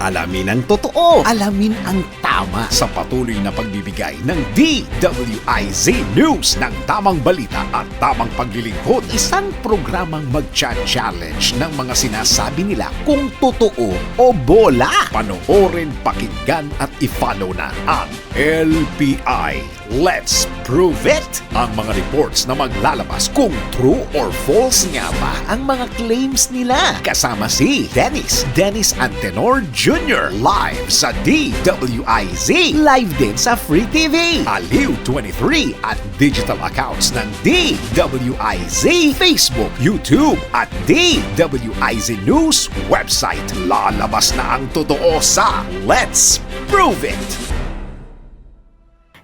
Alamin ang totoo. Alamin ang tama. Sa patuloy na pagbibigay ng DWIZ News ng tamang balita at tamang paglilingkod. Isang programang mag-challenge ng mga sinasabi nila kung totoo o bola. Panoorin, pakinggan at i-follow na ang LPI. Let's prove it! Ang mga reports na maglalabas kung true or false nga ba ang mga claims nila. Kasama si Dennis, Dennis Antenor Jr. Live sa DWIZ. Live din sa Free TV. Aliw 23 at digital accounts ng DWIZ. Facebook, YouTube at DWIZ News website. Lalabas na ang totoo sa Let's Prove It!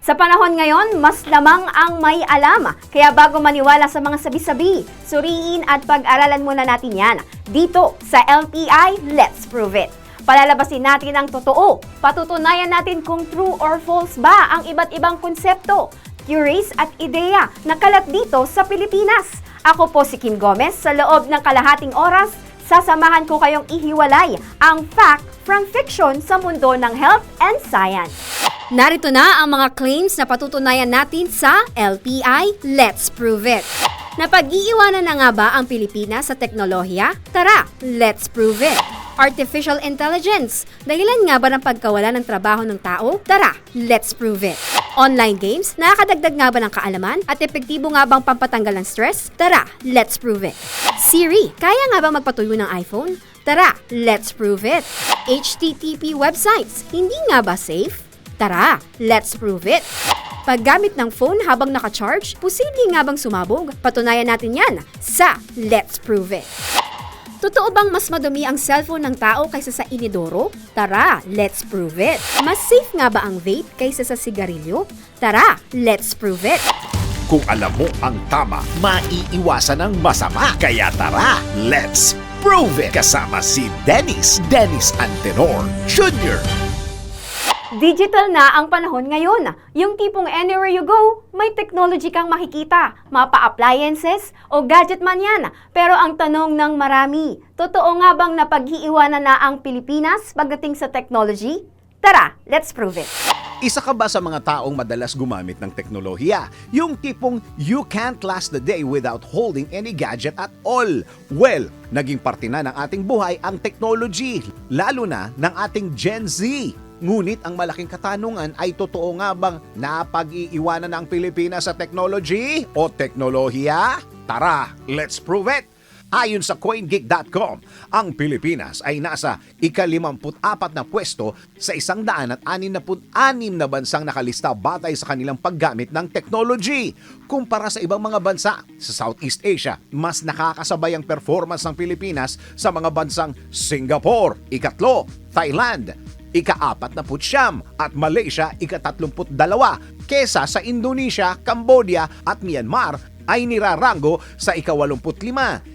Sa panahon ngayon, mas lamang ang may alam. Kaya bago maniwala sa mga sabi-sabi, suriin at pag-aralan muna natin yan. Dito sa LTI, Let's Prove It. Palalabasin natin ang totoo. Patutunayan natin kung true or false ba ang iba't ibang konsepto, theories at ideya na kalat dito sa Pilipinas. Ako po si Kim Gomez. Sa loob ng kalahating oras, sasamahan ko kayong ihiwalay ang fact from fiction sa mundo ng health and science. Narito na ang mga claims na patutunayan natin sa LPI Let's Prove It. Napag-iiwanan na nga ba ang Pilipinas sa teknolohiya? Tara, let's prove it! Artificial intelligence. Dahilan nga ba ng pagkawala ng trabaho ng tao? Tara, let's prove it! Online games, nakakadagdag nga ba ng kaalaman? At epektibo nga bang pampatanggal ng stress? Tara, let's prove it! Siri, kaya nga ba magpatuyo ng iPhone? Tara, let's prove it! HTTP websites, hindi nga ba safe? Tara, let's prove it! Paggamit ng phone habang naka-charge, posible nga bang sumabog? Patunayan natin yan sa Let's Prove It! Totoo bang mas madumi ang cellphone ng tao kaysa sa inidoro? Tara, let's prove it! Mas safe nga ba ang vape kaysa sa sigarilyo? Tara, let's prove it! Kung alam mo ang tama, maiiwasan ang masama. Kaya tara, let's prove it! Kasama si Dennis, Dennis Antenor Jr. Digital na ang panahon ngayon. Yung tipong anywhere you go, may technology kang makikita. Mapa-appliances o gadget man yan. Pero ang tanong ng marami, totoo nga bang napaghiiwanan na ang Pilipinas pagdating sa technology? Tara, let's prove it. Isa ka ba sa mga taong madalas gumamit ng teknolohiya? Yung tipong you can't last the day without holding any gadget at all. Well, naging parte na ng ating buhay ang technology, lalo na ng ating Gen Z. Ngunit ang malaking katanungan ay totoo nga bang napag-iiwanan ng Pilipinas sa technology o teknolohiya? Tara, let's prove it! Ayon sa CoinGeek.com, ang Pilipinas ay nasa ika-54 na pwesto sa isang daan at anim na bansang nakalista batay sa kanilang paggamit ng technology. Kumpara sa ibang mga bansa sa Southeast Asia, mas nakakasabay ang performance ng Pilipinas sa mga bansang Singapore, ikatlo, Thailand, ika-apat na putsyam at Malaysia ika-tatlumpu't dalawa kesa sa Indonesia, Cambodia at Myanmar ay nirarango sa ika-85,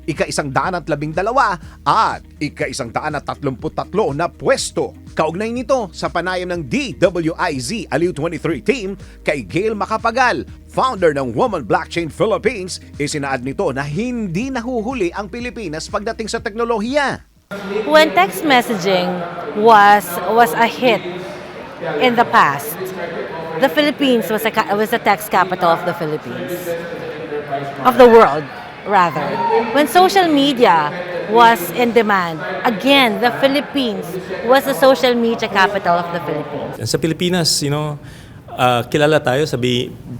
ika-isang daan at labing dalawa at ika-isang daan at tatlumput tatlo na pwesto. Kaugnay nito sa panayam ng DWIZ Aliw 23 team kay Gail Macapagal, founder ng Woman Blockchain Philippines, isinaad nito na hindi nahuhuli ang Pilipinas pagdating sa teknolohiya. When text messaging was was a hit in the past, the Philippines was a was the text capital of the Philippines, of the world rather. When social media was in demand, again the Philippines was the social media capital of the Philippines. Sa Pilipinas, you know, ah, kilala tayo sa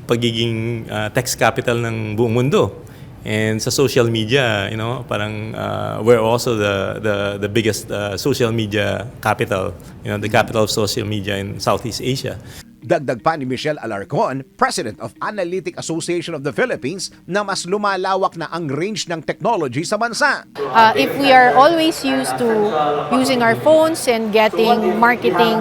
pagiging ah, text capital ng buong mundo. And sa social media, you know, parang ah, we're also the the the biggest ah, social media capital, you know, the capital of social media in Southeast Asia. Dagdag pa ni Michelle Alarcon, President of Analytic Association of the Philippines, na mas lumalawak na ang range ng technology sa bansa. uh, if we are always used to using our phones and getting marketing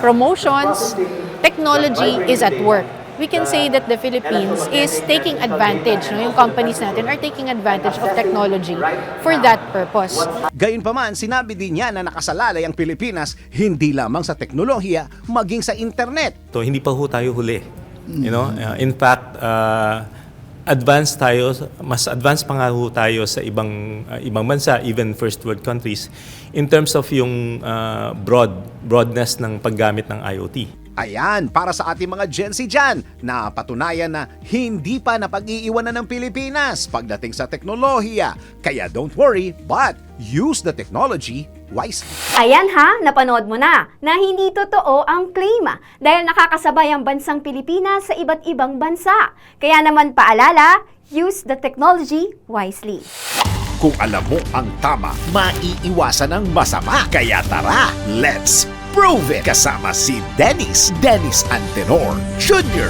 promotions, technology is at work. We can say that the Philippines is taking advantage, no? yung companies natin are taking advantage of technology for that purpose. Gayunpaman, sinabi din niya na nakasalalay ang Pilipinas hindi lamang sa teknolohiya, maging sa internet. So hindi pa ho tayo huli. You know, Uh, in fact, uh, advanced tayo, mas advanced pa nga ho tayo sa ibang uh, ibang bansa, even first world countries in terms of yung uh, broad broadness ng paggamit ng IoT. Ayan, para sa ating mga Gen Z dyan, na patunayan na hindi pa napag-iiwanan ng Pilipinas pagdating sa teknolohiya. Kaya don't worry, but use the technology wisely. Ayan ha, napanood mo na na hindi totoo ang claim ah, dahil nakakasabay ang bansang Pilipinas sa iba't ibang bansa. Kaya naman paalala, use the technology wisely. Kung alam mo ang tama, maiiwasan ang masama. Kaya tara, let's prove it! Kasama si Dennis, Dennis Antenor Jr.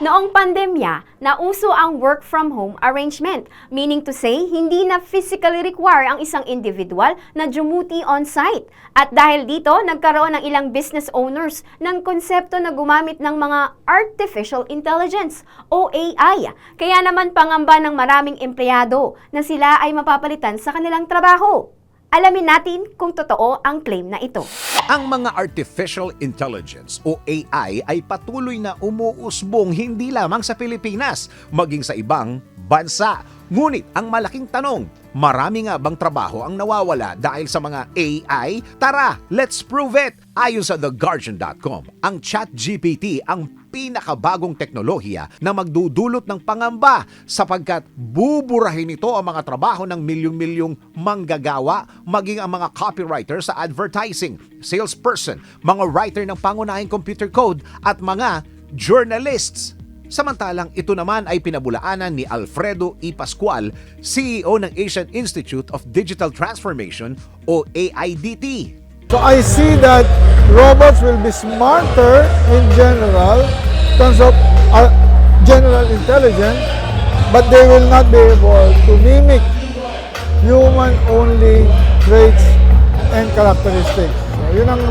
Noong pandemya, nauso ang work from home arrangement, meaning to say, hindi na physically require ang isang individual na dumuti on-site. At dahil dito, nagkaroon ng ilang business owners ng konsepto na gumamit ng mga artificial intelligence o AI. Kaya naman pangamba ng maraming empleyado na sila ay mapapalitan sa kanilang trabaho. Alamin natin kung totoo ang claim na ito. Ang mga artificial intelligence o AI ay patuloy na umuusbong hindi lamang sa Pilipinas, maging sa ibang bansa. Ngunit ang malaking tanong, marami nga bang trabaho ang nawawala dahil sa mga AI? Tara, let's prove it! Ayon sa TheGuardian.com, ang ChatGPT ang pinakabagong teknolohiya na magdudulot ng pangamba sapagkat buburahin ito ang mga trabaho ng milyong-milyong manggagawa maging ang mga copywriter sa advertising, salesperson, mga writer ng pangunahing computer code at mga journalists. Samantalang ito naman ay pinabulaanan ni Alfredo E. Pascual, CEO ng Asian Institute of Digital Transformation o AIDT. So I see that robots will be smarter in general, in terms of uh, general intelligence, but they will not be able to mimic human-only traits and characteristics. So yun ang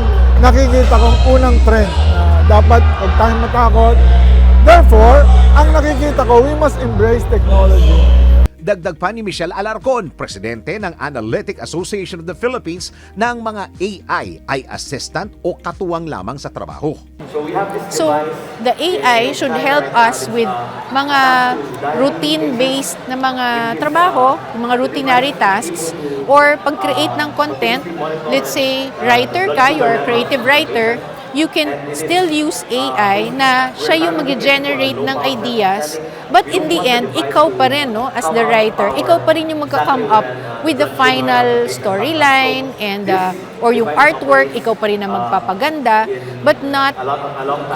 nakikita kong unang trend na dapat huwag tayong matakot. Therefore, ang nakikita ko, we must embrace technology. Dagdag pa ni Michelle Alarcon, presidente ng Analytic Association of the Philippines, na ang mga AI ay assistant o katuwang lamang sa trabaho. So, the AI should help us with mga routine-based na mga trabaho, mga routinary tasks, or pag-create ng content, let's say, writer ka, you're a creative writer, you can still use AI na siya yung mag-generate ng ideas, but in the end, ikaw pa rin, no, as the writer, ikaw pa rin yung magka-come up with the final storyline and uh, or yung artwork, ikaw pa rin ang magpapaganda, but not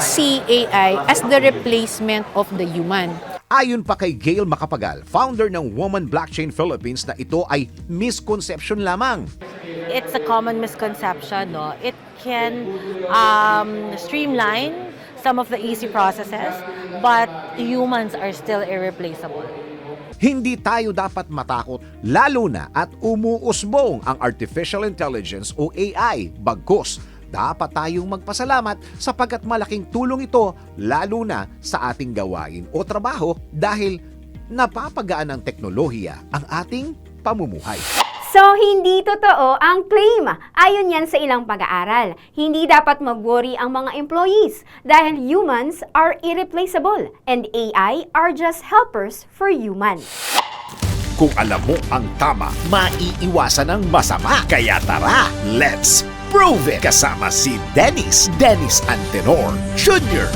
see AI as the replacement of the human. Ayon pa kay Gail Macapagal, founder ng Woman Blockchain Philippines na ito ay misconception lamang. It's a common misconception, no? It can um, streamline some of the easy processes, but humans are still irreplaceable. Hindi tayo dapat matakot lalo na at umuusbong ang artificial intelligence o AI. Bagkus, dapat tayong magpasalamat sapagkat malaking tulong ito lalo na sa ating gawain o trabaho dahil napapagaan ng teknolohiya ang ating pamumuhay. So, hindi totoo ang claim. Ayon yan sa ilang pag-aaral. Hindi dapat mag-worry ang mga employees dahil humans are irreplaceable and AI are just helpers for humans. Kung alam mo ang tama, maiiwasan ang masama. Kaya tara, let's prove it! Kasama si Dennis, Dennis Antenor Jr.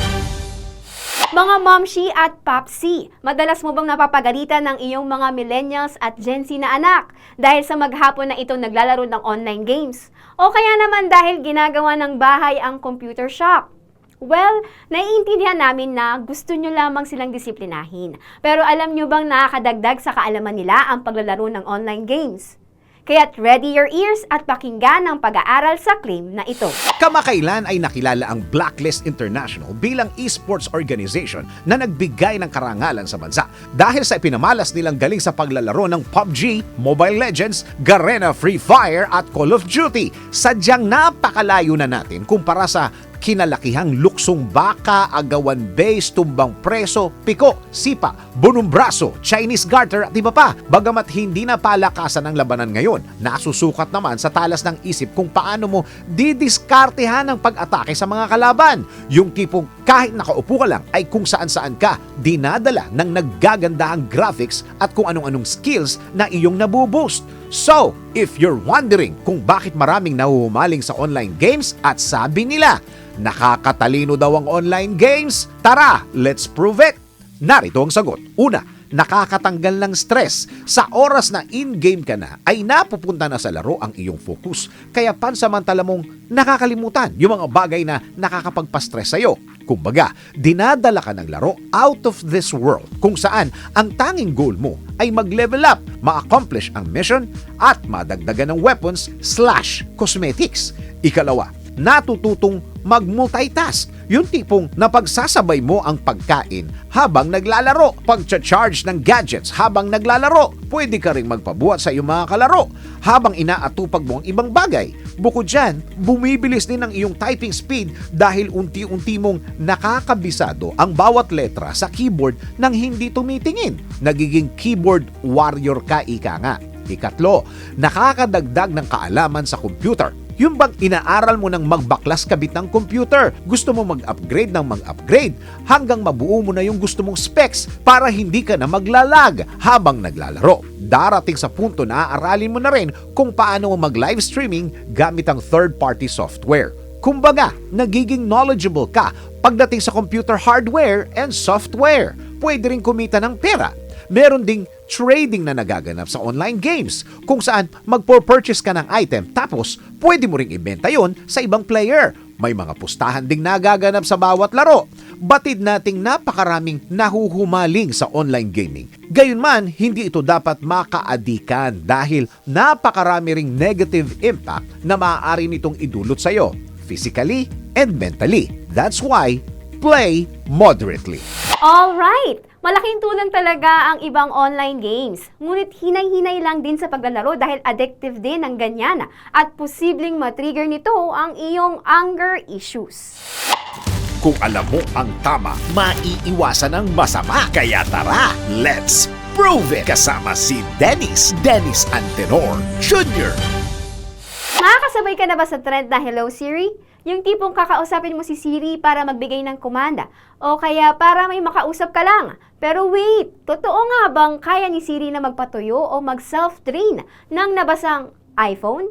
Mga momshi at popsi, madalas mo bang napapagalitan ng iyong mga millennials at Gen Z na anak dahil sa maghapon na ito naglalaro ng online games? O kaya naman dahil ginagawa ng bahay ang computer shop? Well, naiintindihan namin na gusto nyo lamang silang disiplinahin. Pero alam nyo bang nakakadagdag sa kaalaman nila ang paglalaro ng online games? Kaya't ready your ears at pakinggan ang pag-aaral sa claim na ito. Kamakailan ay nakilala ang Blacklist International bilang esports organization na nagbigay ng karangalan sa bansa dahil sa ipinamalas nilang galing sa paglalaro ng PUBG, Mobile Legends, Garena Free Fire at Call of Duty. Sadyang napakalayo na natin kumpara sa kinalakihang luksong baka, agawan base, tumbang preso, piko, sipa, bunong braso, Chinese garter at iba pa. Bagamat hindi na palakasan ang labanan ngayon, nasusukat naman sa talas ng isip kung paano mo didiskartehan ang pag-atake sa mga kalaban. Yung tipong kahit nakaupo ka lang ay kung saan-saan ka, dinadala ng naggagandahang graphics at kung anong-anong skills na iyong nabuboost. So, if you're wondering kung bakit maraming nahuhumaling sa online games at sabi nila, nakakatalino daw ang online games, tara, let's prove it! Narito ang sagot. Una, nakakatanggal ng stress. Sa oras na in-game ka na, ay napupunta na sa laro ang iyong focus. Kaya pansamantala mong nakakalimutan yung mga bagay na nakakapagpa-stress sa'yo. Kumbaga, dinadala ka ng laro out of this world kung saan ang tanging goal mo ay mag-level up, ma-accomplish ang mission at madagdagan ng weapons slash cosmetics. Ikalawa, natututong mag-multitask. Yung tipong napagsasabay mo ang pagkain habang naglalaro. Pagcha-charge ng gadgets habang naglalaro. Pwede ka rin magpabuhat sa iyong mga kalaro habang inaatupag mo ang ibang bagay. Bukod dyan, bumibilis din ang iyong typing speed dahil unti-unti mong nakakabisado ang bawat letra sa keyboard nang hindi tumitingin. Nagiging keyboard warrior ka ika nga. Ikatlo, nakakadagdag ng kaalaman sa computer. Yung bang inaaral mo ng magbaklas kabit ng computer, gusto mo mag-upgrade ng mag-upgrade hanggang mabuo mo na yung gusto mong specs para hindi ka na maglalag habang naglalaro. Darating sa punto na aaralin mo na rin kung paano mag-live streaming gamit ang third-party software. Kumbaga, nagiging knowledgeable ka pagdating sa computer hardware and software. Pwede rin kumita ng pera meron ding trading na nagaganap sa online games kung saan magpo-purchase ka ng item tapos pwede mo ring ibenta yon sa ibang player. May mga pustahan ding nagaganap sa bawat laro. Batid nating napakaraming nahuhumaling sa online gaming. Gayunman, hindi ito dapat makaadikan dahil napakarami ring negative impact na maaari nitong idulot sa iyo physically and mentally. That's why, play moderately. Alright! Malaking tulong talaga ang ibang online games. Ngunit hinay-hinay lang din sa paglalaro dahil addictive din ang ganyan at posibleng matrigger nito ang iyong anger issues. Kung alam mo ang tama, maiiwasan ang masama. Kaya tara, let's prove it! Kasama si Dennis, Dennis Antenor Jr. Nakakasabay ka na ba sa trend na Hello Siri? Yung tipong kakausapin mo si Siri para magbigay ng komanda o kaya para may makausap ka lang. Pero wait, totoo nga bang kaya ni Siri na magpatuyo o mag-self-train ng nabasang iPhone?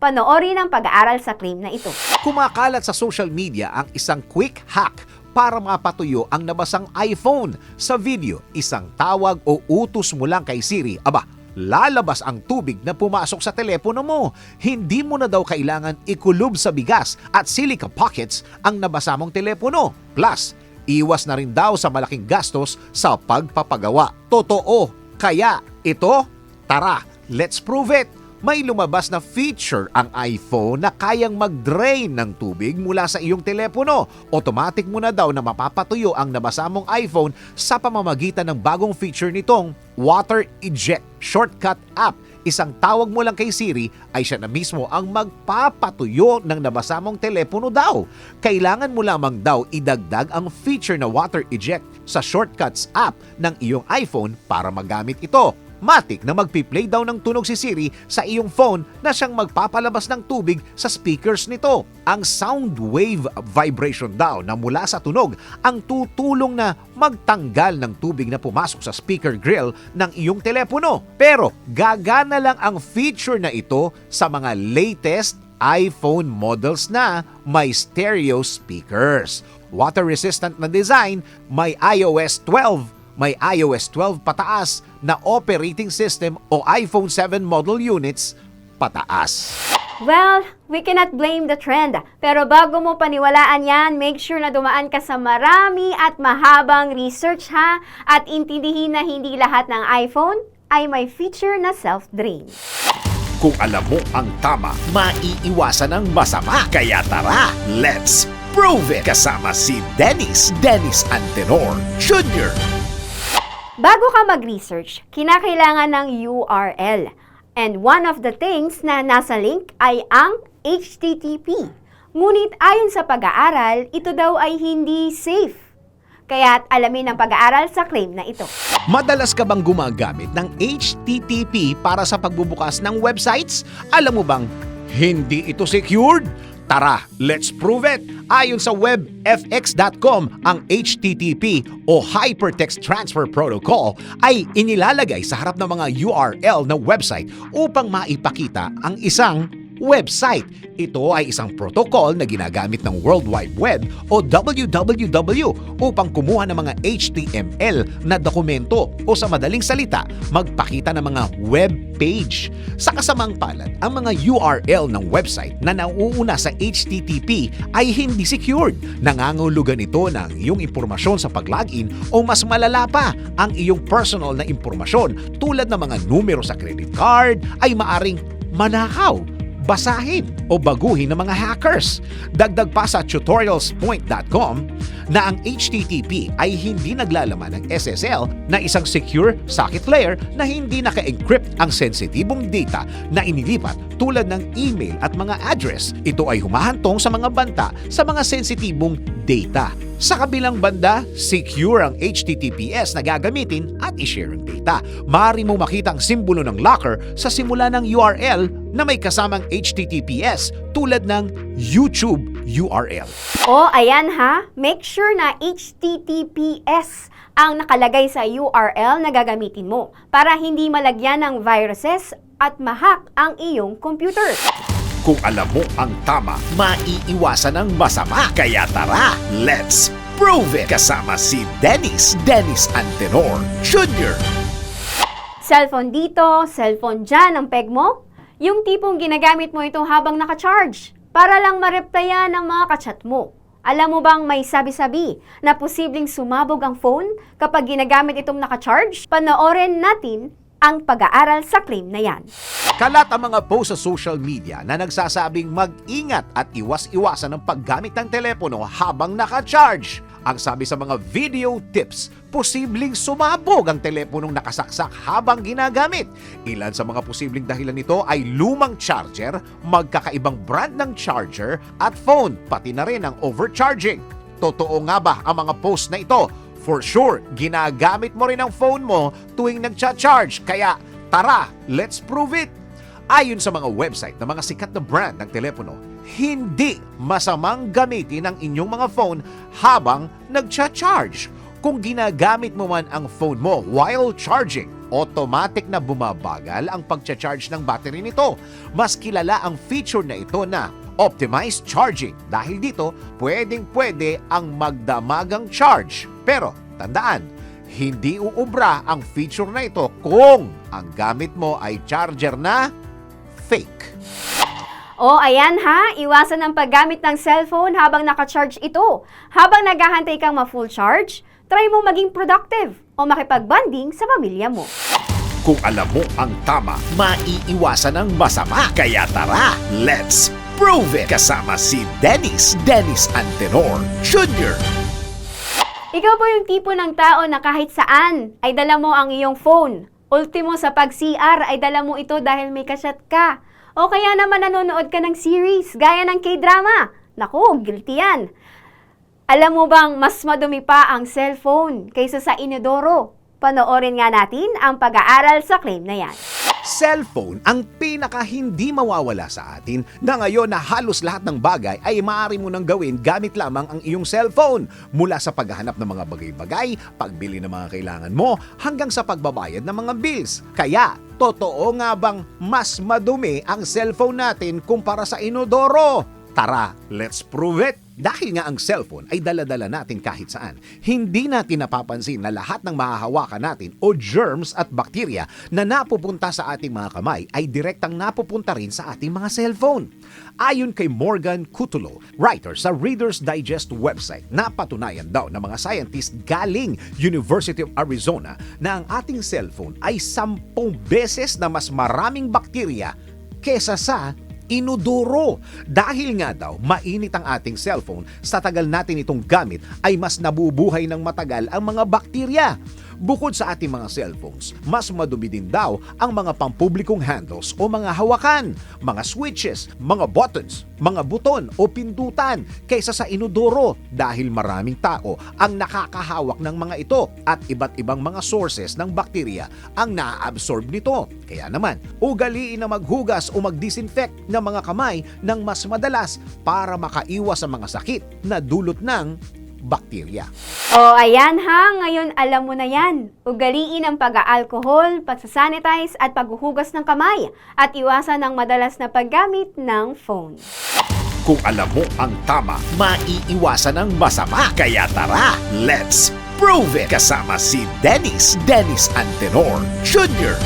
Panoorin ang pag-aaral sa claim na ito. Kumakalat sa social media ang isang quick hack para mapatuyo ang nabasang iPhone. Sa video, isang tawag o utos mo lang kay Siri, aba, lalabas ang tubig na pumasok sa telepono mo. Hindi mo na daw kailangan ikulob sa bigas at silica pockets ang nabasa mong telepono. Plus, iwas na rin daw sa malaking gastos sa pagpapagawa. Totoo. Kaya, ito, tara, let's prove it may lumabas na feature ang iPhone na kayang mag-drain ng tubig mula sa iyong telepono. Automatic mo na daw na mapapatuyo ang nabasa mong iPhone sa pamamagitan ng bagong feature nitong Water Eject Shortcut App. Isang tawag mo lang kay Siri ay siya na mismo ang magpapatuyo ng nabasa mong telepono daw. Kailangan mo lamang daw idagdag ang feature na Water Eject sa Shortcuts app ng iyong iPhone para magamit ito. Matik na magpi-play daw ng tunog si Siri sa iyong phone na siyang magpapalabas ng tubig sa speakers nito. Ang sound wave vibration daw na mula sa tunog ang tutulong na magtanggal ng tubig na pumasok sa speaker grill ng iyong telepono. Pero gagana lang ang feature na ito sa mga latest iPhone models na may stereo speakers. Water-resistant na design, may iOS 12 may iOS 12 pataas na operating system o iPhone 7 model units pataas. Well, we cannot blame the trend. Pero bago mo paniwalaan yan, make sure na dumaan ka sa marami at mahabang research ha at intindihin na hindi lahat ng iPhone ay may feature na self-drain. Kung alam mo ang tama, maiiwasan ang masama. Kaya tara, let's prove it! Kasama si Dennis, Dennis Antenor Jr. Bago ka mag-research, kinakailangan ng URL. And one of the things na nasa link ay ang HTTP Ngunit ayon sa pag-aaral, ito daw ay hindi safe. Kaya't alamin ang pag-aaral sa claim na ito. Madalas ka bang gumagamit ng HTTP para sa pagbubukas ng websites? Alam mo bang hindi ito secured? Tara, let's prove it! Ayon sa webfx.com, ang HTTP o Hypertext Transfer Protocol ay inilalagay sa harap ng mga URL na website upang maipakita ang isang website. Ito ay isang protocol na ginagamit ng World Wide Web o WWW upang kumuha ng mga HTML na dokumento o sa madaling salita, magpakita ng mga web page. Sa kasamang palad, ang mga URL ng website na nauuna sa HTTP ay hindi secured. Nangangulugan ito ng iyong impormasyon sa pag-login o mas malala pa, ang iyong personal na impormasyon tulad ng mga numero sa credit card ay maaring manakaw basahin o baguhin ng mga hackers. Dagdag pa sa tutorialspoint.com na ang HTTP ay hindi naglalaman ng SSL na isang secure socket layer na hindi naka-encrypt ang sensitibong data na inilipat tulad ng email at mga address. Ito ay humahantong sa mga banta sa mga sensitibong data. Sa kabilang banda, secure ang HTTPS na gagamitin at i-share ang data. Maaari mo makita ang simbolo ng locker sa simula ng URL na may kasamang HTTPS tulad ng YouTube URL. O ayan ha, make sure na HTTPS ang nakalagay sa URL na gagamitin mo para hindi malagyan ng viruses at mahack ang iyong computer. Kung alam mo ang tama, maiiwasan ang masama. Kaya tara, let's prove it! Kasama si Dennis, Dennis Antenor Jr. Cellphone dito, cellphone dyan ang peg mo. Yung tipong ginagamit mo ito habang naka-charge para lang ma-replyan ng mga kachat mo. Alam mo bang may sabi-sabi na posibleng sumabog ang phone kapag ginagamit itong naka-charge? Panoorin natin ang pag-aaral sa claim na yan. Kalat ang mga post sa social media na nagsasabing mag-ingat at iwas-iwasan ang paggamit ng telepono habang naka-charge. Ang sabi sa mga video tips, posibleng sumabog ang teleponong nakasaksak habang ginagamit. Ilan sa mga posibleng dahilan nito ay lumang charger, magkakaibang brand ng charger at phone, pati na rin ang overcharging. Totoo nga ba ang mga post na ito? For sure, ginagamit mo rin ang phone mo tuwing nagcha-charge. Kaya tara, let's prove it! Ayon sa mga website ng mga sikat na brand ng telepono, hindi masamang gamitin ang inyong mga phone habang nagcha-charge. Kung ginagamit mo man ang phone mo while charging, automatic na bumabagal ang pagcha-charge ng battery nito. Mas kilala ang feature na ito na optimized charging. Dahil dito, pwedeng-pwede ang magdamagang charge. Pero tandaan, hindi uubra ang feature na ito kung ang gamit mo ay charger na fake. O ayan ha, iwasan ang paggamit ng cellphone habang naka-charge ito. Habang naghahantay kang ma-full charge, try mo maging productive o makipag-bonding sa pamilya mo. Kung alam mo ang tama, maiiwasan ang masama. Kaya tara, let's prove it! Kasama si Dennis, Dennis Antenor Jr. Ikaw po yung tipo ng tao na kahit saan ay dala mo ang iyong phone. Ultimo sa pag-CR ay dala mo ito dahil may kasyat ka. O kaya naman nanonood ka ng series gaya ng K-drama. Naku, guilty yan. Alam mo bang mas madumi pa ang cellphone kaysa sa inodoro? Panoorin nga natin ang pag-aaral sa claim na yan. Cellphone ang pinaka hindi mawawala sa atin na ngayon na halos lahat ng bagay ay maaari mo nang gawin gamit lamang ang iyong cellphone. Mula sa paghahanap ng mga bagay-bagay, pagbili ng mga kailangan mo, hanggang sa pagbabayad ng mga bills. Kaya, totoo nga bang mas madumi ang cellphone natin kumpara sa inodoro? Tara, let's prove it! Dahil nga ang cellphone ay dala-dala natin kahit saan, hindi natin napapansin na lahat ng mahahawakan natin o germs at bakterya na napupunta sa ating mga kamay ay direktang napupunta rin sa ating mga cellphone. Ayon kay Morgan Cutulo, writer sa Reader's Digest website, napatunayan daw ng mga scientist galing University of Arizona na ang ating cellphone ay sampung beses na mas maraming bakterya kesa sa inodoro. Dahil nga daw, mainit ang ating cellphone, sa tagal natin itong gamit ay mas nabubuhay ng matagal ang mga bakterya. Bukod sa ating mga cellphones, mas madumi din daw ang mga pampublikong handles o mga hawakan, mga switches, mga buttons, mga buton o pindutan kaysa sa inodoro dahil maraming tao ang nakakahawak ng mga ito at iba't ibang mga sources ng bakterya ang naa-absorb nito. Kaya naman, ugaliin na maghugas o mag-disinfect ng mga kamay ng mas madalas para makaiwas sa mga sakit na dulot ng bakterya. O ayan ha, ngayon alam mo na yan. Ugaliin ang pag-aalkohol, pagsasanitize at paghuhugas ng kamay at iwasan ang madalas na paggamit ng phone. Kung alam mo ang tama, maiiwasan ang masama. Kaya tara, let's prove it! Kasama si Dennis, Dennis Antenor Jr.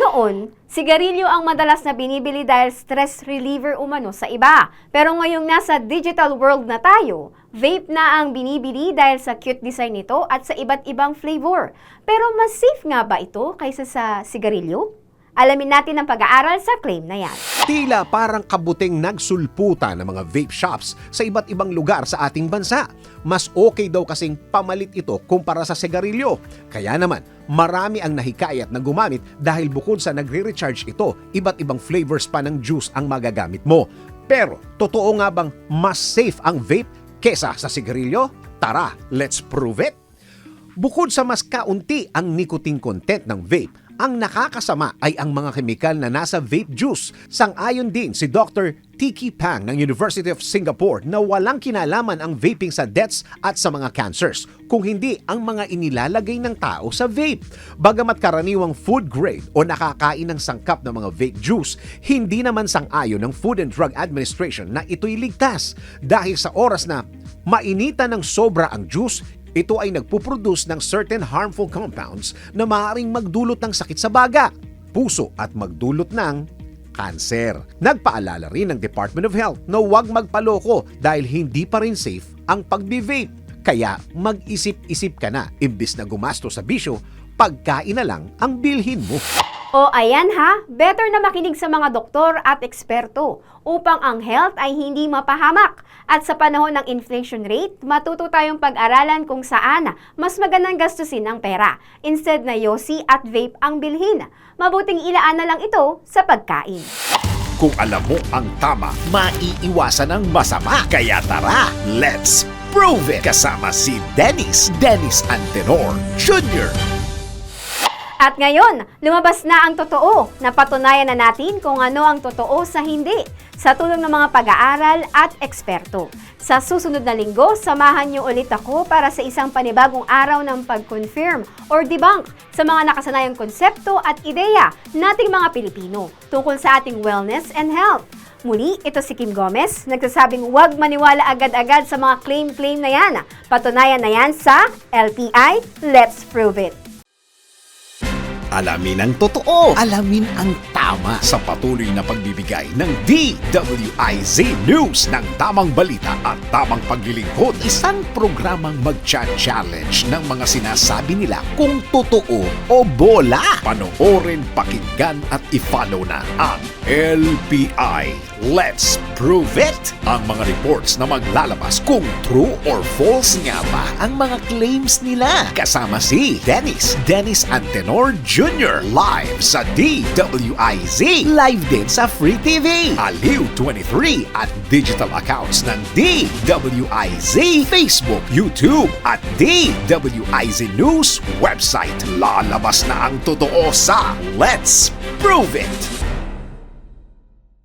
Noon, sigarilyo ang madalas na binibili dahil stress reliever umano sa iba. Pero ngayong nasa digital world na tayo, vape na ang binibili dahil sa cute design nito at sa iba't ibang flavor. Pero mas safe nga ba ito kaysa sa sigarilyo? Alamin natin ang pag-aaral sa claim na yan. Tila parang kabuting nagsulputa ng mga vape shops sa iba't ibang lugar sa ating bansa. Mas okay daw kasing pamalit ito kumpara sa sigarilyo. Kaya naman, marami ang nahikayat na gumamit dahil bukod sa nagre-recharge ito, iba't ibang flavors pa ng juice ang magagamit mo. Pero, totoo nga bang mas safe ang vape kesa sa sigarilyo? Tara, let's prove it! Bukod sa mas kaunti ang nicotine content ng vape, ang nakakasama ay ang mga kemikal na nasa vape juice. Sang-ayon din si Dr. Tiki Pang ng University of Singapore na walang kinalaman ang vaping sa deaths at sa mga cancers, kung hindi ang mga inilalagay ng tao sa vape. Bagamat karaniwang food grade o nakakain ng sangkap ng mga vape juice, hindi naman sang-ayon ng Food and Drug Administration na ito'y ligtas dahil sa oras na mainita ng sobra ang juice, ito ay nagpuproduce ng certain harmful compounds na maaaring magdulot ng sakit sa baga, puso at magdulot ng kanser. Nagpaalala rin ng Department of Health na huwag magpaloko dahil hindi pa rin safe ang pagbe-vape. Kaya mag-isip-isip ka na imbis na gumasto sa bisyo, pagkain na lang ang bilhin mo. O ayan ha, better na makinig sa mga doktor at eksperto upang ang health ay hindi mapahamak. At sa panahon ng inflation rate, matuto tayong pag-aralan kung saan mas magandang gastusin ang pera. Instead na yosi at vape ang bilhin. Mabuting ilaan na lang ito sa pagkain. Kung alam mo ang tama, maiiwasan ang masama. Kaya tara, let's prove it! Kasama si Dennis, Dennis Antenor Jr. At ngayon, lumabas na ang totoo. Napatunayan na natin kung ano ang totoo sa hindi sa tulong ng mga pag-aaral at eksperto. Sa susunod na linggo, samahan niyo ulit ako para sa isang panibagong araw ng pag-confirm or debunk sa mga nakasanayang konsepto at ideya nating mga Pilipino tungkol sa ating wellness and health. Muli, ito si Kim Gomez, nagsasabing huwag maniwala agad-agad sa mga claim-claim na yan. Patunayan na yan sa LTI Let's Prove It. Alamin ang totoo. Alamin ang tama sa patuloy na pagbibigay ng DWIZ News ng tamang balita at tamang paglilingkod. Isang programang mag-challenge ng mga sinasabi nila kung totoo o bola. Panoorin, pakinggan at i-follow na ang LPI. Let's prove it! Ang mga reports na maglalabas kung true or false nga ba ang mga claims nila. Kasama si Dennis, Dennis Antenor Jr. Live sa DWIZ. Live din sa Free TV. Aliw 23 at digital accounts ng DWIZ. Facebook, YouTube at DWIZ News website. Lalabas na ang totoo sa Let's Prove It!